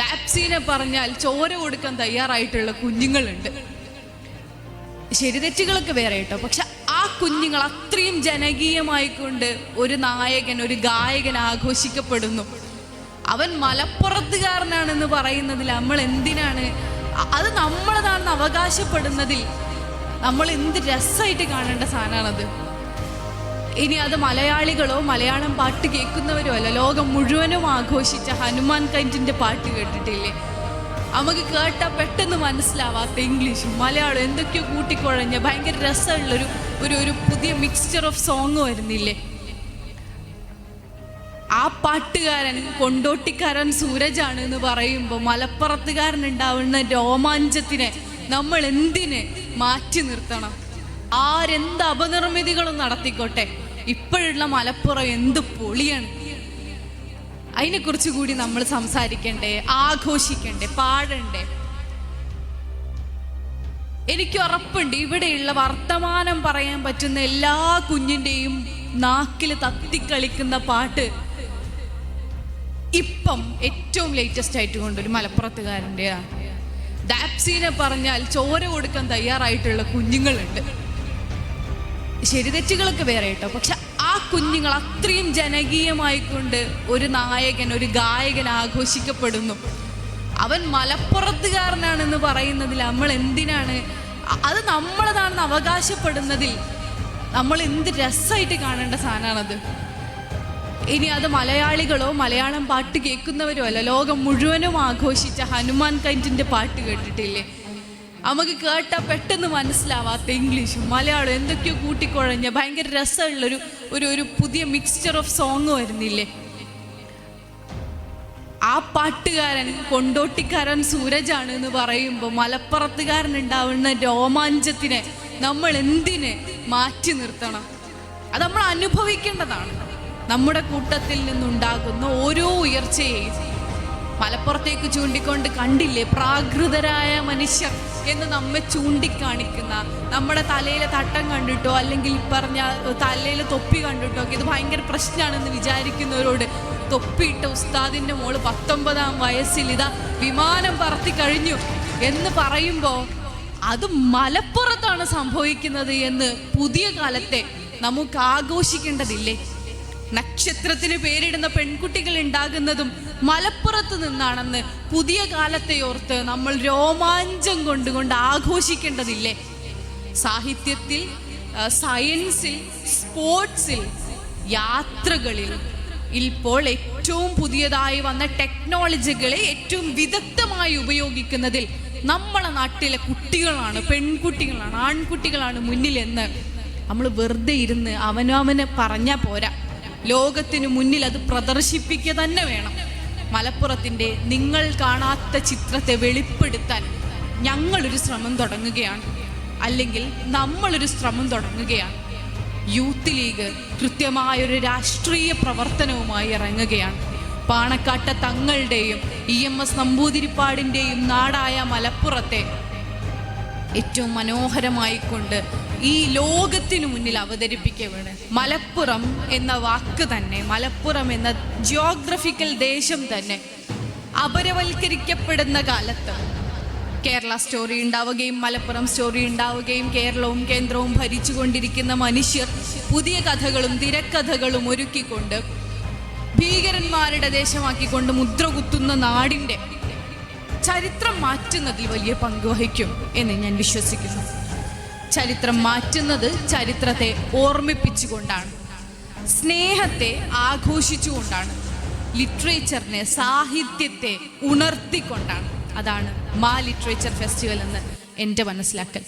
ഡാപ്സീനെ പറഞ്ഞാൽ ചോര കൊടുക്കാൻ തയ്യാറായിട്ടുള്ള കുഞ്ഞുങ്ങളുണ്ട്. ശരി തെറ്റുകളൊക്കെ വേറെ കേട്ടോ. പക്ഷെ ആ കുഞ്ഞുങ്ങൾ അത്രയും ജനകീയമായിക്കൊണ്ട് ഒരു നായകൻ ഒരു ഗായകൻ ആഘോഷിക്കപ്പെടുന്നു. അവൻ മലപ്പുറത്തുകാരനാണെന്ന് പറയുന്നതിൽ നമ്മൾ എന്തിനാണ്? അത് നമ്മളതാണെന്ന് അവകാശപ്പെടുന്നതിൽ നമ്മൾ എന്ത് രസമായിട്ട് കാണേണ്ട സാധനമാണത്? ഇനി അത് മലയാളികളോ മലയാളം പാട്ട് കേൾക്കുന്നവരോ അല്ല ലോകം മുഴുവനും ആഘോഷിച്ച ഹനുമാൻ കൈറ്റിന്റെ പാട്ട് കേട്ടിട്ടില്ലേ? നമുക്ക് കേട്ടാൽ പെട്ടെന്ന് മനസ്സിലാവാത്ത ഇംഗ്ലീഷും മലയാളം എന്തൊക്കെയോ കൂട്ടിക്കുഴഞ്ഞ ഭയങ്കര രസമുള്ളൊരു ഒരു ഒരു പുതിയ മിക്സ്ചർ ഓഫ് സോങ് വരുന്നില്ലേ? ആ പാട്ടുകാരൻ കൊണ്ടോട്ടിക്കാരൻ സൂരജാണ് എന്ന് പറയുമ്പോൾ മലപ്പുറത്തുകാരൻ ഉണ്ടാവുന്ന രോമാഞ്ചത്തിനെ നമ്മൾ എന്തിനെ മാറ്റി നിർത്തണം? ആരെന്ത് അപനിർമ്മിതികളും നടത്തിക്കോട്ടെ? ഇപ്പോഴുള്ള മലപ്പുറം എന്ത് പൊളിയാണ്. അതിനെക്കുറിച്ച് കൂടി നമ്മൾ സംസാരിക്കണ്ടേ ആഘോഷിക്കണ്ടേ പാടണ്ടേ. എനിക്ക് ഉറപ്പുണ്ട് ഇവിടെയുള്ള വർത്തമാനം പറയാൻ പറ്റുന്ന എല്ലാ കുഞ്ഞിന്റെയും നാക്കിൽ തത്തിക്കളിക്കുന്ന പാട്ട് ഇപ്പം ഏറ്റവും ലേറ്റസ്റ്റ് ആയിട്ട് കൊണ്ടൊരു മലപ്പുറത്തുകാരന്റെയാണ്. ഡാപ്സീനെ പറഞ്ഞാൽ ചോര കൊടുക്കാൻ തയ്യാറായിട്ടുള്ള കുഞ്ഞുങ്ങളുണ്ട്. ശരി തെറ്റുകളൊക്കെ വേറെ കേട്ടോ. പക്ഷെ ആ കുഞ്ഞുങ്ങൾ അത്രയും ജനകീയമായിക്കൊണ്ട് ഒരു നായകൻ ഒരു ഗായകൻ ആഘോഷിക്കപ്പെടുന്നു. അവൻ മലപ്പുറത്തുകാരനാണെന്ന് പറയുന്നതിൽ നമ്മൾ എന്തിനാണ്? അത് നമ്മളതാണെന്ന് അവകാശപ്പെടുന്നതിൽ നമ്മൾ എന്ത് രസമായിട്ട് കാണേണ്ട സാധനമാണത്. ഇനി അത് മലയാളികളോ മലയാളം പാട്ട് കേൾക്കുന്നവരോ അല്ല ലോകം മുഴുവനും ആഘോഷിച്ച ഹനുമാൻ കൈറ്റിന്റെ പാട്ട് കേട്ടിട്ടില്ലേ? നമുക്ക് കേട്ടാൽ പെട്ടെന്ന് മനസ്സിലാവാത്ത ഇംഗ്ലീഷും മലയാളം എന്തൊക്കെയോ കൂട്ടിക്കുഴഞ്ഞ ഭയങ്കര രസമുള്ളൊരു ഒരു ഒരു പുതിയ മിക്സ്ചർ ഓഫ് സോങ് വരുന്നില്ലേ? ആ പാട്ടുകാരൻ കൊണ്ടോട്ടിക്കാരൻ സൂരജാണ് എന്ന് പറയുമ്പോൾ മലപ്പുറത്തുകാരൻ ഉണ്ടാവുന്ന രോമാഞ്ചത്തിനെ നമ്മൾ എന്തിനെ മാറ്റി നിർത്തണം? അത് നമ്മൾ അനുഭവിക്കേണ്ടതാണ്. നമ്മുടെ കൂട്ടത്തിൽ നിന്നുണ്ടാകുന്ന ഓരോ ഉയർച്ചയെയും മലപ്പുറത്തേക്ക് ചൂണ്ടിക്കൊണ്ട് കണ്ടില്ലേ? പ്രാകൃതരായ മനുഷ്യർ എന്ന് നമ്മെ ചൂണ്ടിക്കാണിക്കുന്ന. നമ്മുടെ തലയിലെ തട്ടം കണ്ടിട്ടോ അല്ലെങ്കിൽ പറഞ്ഞ തലയിലെ തൊപ്പി കണ്ടിട്ടോ ഇത് ഭയങ്കര പ്രശ്നമാണെന്ന് വിചാരിക്കുന്നവരോട് തൊപ്പിയിട്ട ഉസ്താദിന്റെ മോൾ പത്തൊമ്പതാം വയസ്സിൽ ഇതാ വിമാനം പറത്തി കഴിഞ്ഞു എന്ന് പറയുമ്പോൾ അത് മലപ്പുറത്താണ് സംഭവിക്കുന്നത് എന്ന് പുതിയ കാലത്തെ നമുക്ക് ആഘോഷിക്കേണ്ടതില്ലേ? നക്ഷത്രത്തിന് പേരിടുന്ന പെൺകുട്ടികൾ ഉണ്ടാകുന്നതും മലപ്പുറത്ത് നിന്നാണെന്ന് പുതിയ കാലത്തെ ഓർത്ത് നമ്മൾ രോമാഞ്ചം കൊണ്ടുകൊണ്ട് ആഘോഷിക്കേണ്ടതില്ലേ? സാഹിത്യത്തിൽ സയൻസിൽ സ്പോർട്സിൽ യാത്രകളിൽ ഇപ്പോൾ ഏറ്റവും പുതിയതായി വന്ന ടെക്നോളജികളെ ഏറ്റവും വിദഗ്ധമായി ഉപയോഗിക്കുന്നതിൽ നമ്മളെ നാട്ടിലെ കുട്ടികളാണ് പെൺകുട്ടികളാണ് ആൺകുട്ടികളാണ് മുന്നിലെന്ന് നമ്മൾ വെറുതെ ഇരുന്ന് അവനവന് പറഞ്ഞാൽ പോരാ. ലോകത്തിന് മുന്നിൽ അത് പ്രദർശിപ്പിക്കുക തന്നെ വേണം. മലപ്പുറത്തിന്റെ നിങ്ങൾ കാണാത്ത ചിത്രത്തെ വെളിപ്പെടുത്താൻ ഞങ്ങളൊരു ശ്രമം തുടങ്ങുകയാണ്. അല്ലെങ്കിൽ നമ്മളൊരു ശ്രമം തുടങ്ങുകയാണ്. യൂത്ത് ലീഗ് കൃത്യമായൊരു രാഷ്ട്രീയ പ്രവർത്തനവുമായി ഇറങ്ങുകയാണ്. പാണക്കാട്ട തങ്ങളുടെയും ഇ എം എസ് നമ്പൂതിരിപ്പാടിന്റെയും നാടായ മലപ്പുറത്തെ ഏറ്റവും മനോഹരമായി കൊണ്ട് ഈ ലോകത്തിനു മുന്നിൽ അവതരിപ്പിക്കുകയാണ് മലപ്പുറം എന്ന വാക്ക് തന്നെ മലപ്പുറം എന്ന ജിയോഗ്രഫിക്കൽ ദേശം തന്നെ അപരവൽക്കരിക്കപ്പെടുന്ന കാലത്ത് കേരള സ്റ്റോറി ഉണ്ടാവുകയും മലപ്പുറം സ്റ്റോറി ഉണ്ടാവുകയും കേരളവും കേന്ദ്രവും ഭരിച്ചുകൊണ്ടിരിക്കുന്ന മനുഷ്യർ പുതിയ കഥകളും തിരക്കഥകളും ഒരുക്കിക്കൊണ്ട് ഭീകരന്മാരുടെ ദേശമാക്കിക്കൊണ്ട് മുദ്ര കുത്തുന്ന നാടിന്റെ ചരിത്രം മാറ്റുന്നതിൽ വലിയ പങ്ക് വഹിക്കും എന്ന് ഞാൻ വിശ്വസിക്കുന്നു. ചരിത്രം മാറ്റുന്നത് ചരിത്രത്തെ ഓർമ്മിപ്പിച്ചുകൊണ്ടാണ്. സ്നേഹത്തെ ആഘോഷിച്ചുകൊണ്ടാണ്. ലിറ്ററേച്ചറിനെ സാഹിത്യത്തെ ഉണർത്തിക്കൊണ്ടാണ്. അതാണ് മാ ലിറ്ററേച്ചർ ഫെസ്റ്റിവൽ എന്ന് എന്റെ മനസ്സിലാക്കൽ.